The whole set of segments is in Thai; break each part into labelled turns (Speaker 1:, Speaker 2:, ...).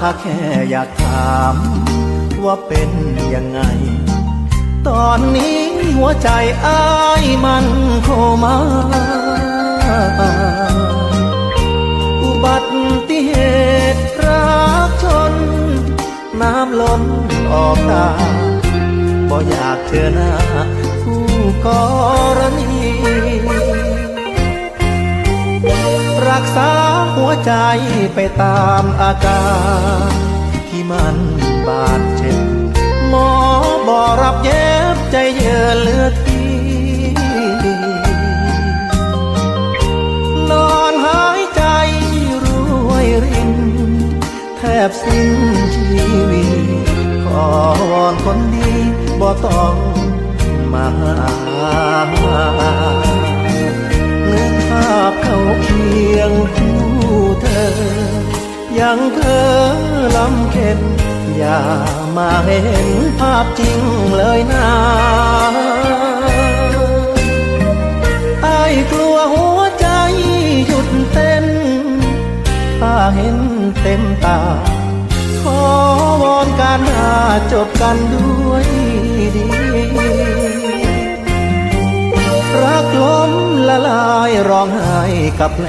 Speaker 1: ถ้าแค่อยากรู้ว่าเป็นยังไง ตอนนี้หัวใจอ้ายมันโคมาอุบัติเหตุรักชน น้ำล้นออกตาบ่อยากเจอหน้าผู้กรณี ใจไปตามอาการที่มันบาดเจ็บ หมอบอกรับเย็บใจเยือเหลือทีนอนหายใจรวยริน แทบสิ้นชีวิตขอวอนคนดีบ่ต้องมาหานึกภาพเขาเคียงคู่ ยังเธอลำเค็นอย่ามาเห็นภาพจริงเลยนะไอ้กลัวหัวใจหยุดเต้นถ้าเห็นเต็มตา ขอวอนการหาจบกันด้วยดี รักล้มละลายร้องไห้กับแผล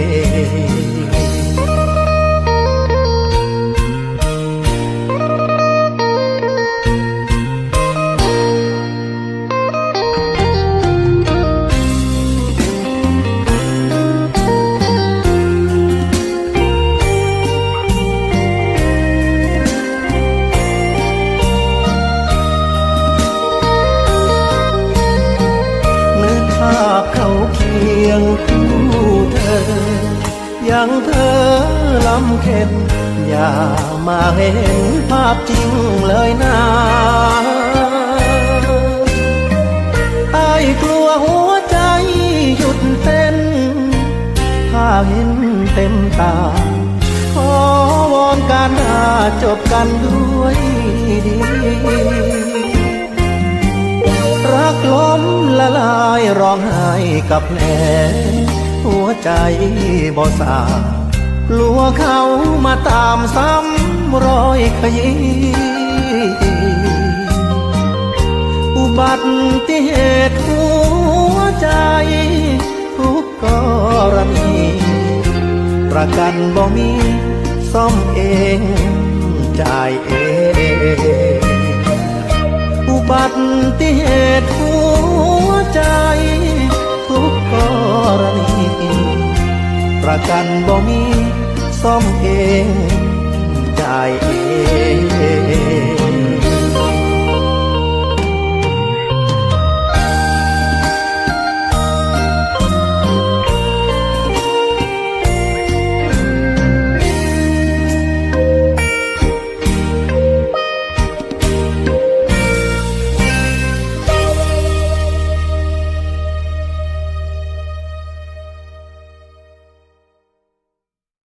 Speaker 1: ง ยงคู่เธอ ยังเธอลำเค็นอย่ามาเห็นภาพจริงเลยนะไอ้กลัวหัวใจหยุดเต้น ถ้าเห็นเต็มตา ขอวอนการหาจบกันด้วยดี ละลายร้องไห้กับแผลหัวใจบ่สากลัวเขามาตามซ้ำรอยขยี้อุบัติเหตุหัวใจ ทุกกรณีประกันบ่มีซ่อมเองจ่ายเองอุบัติเหตุ ประกันบ่มีซ่อมเองจ่ายเอง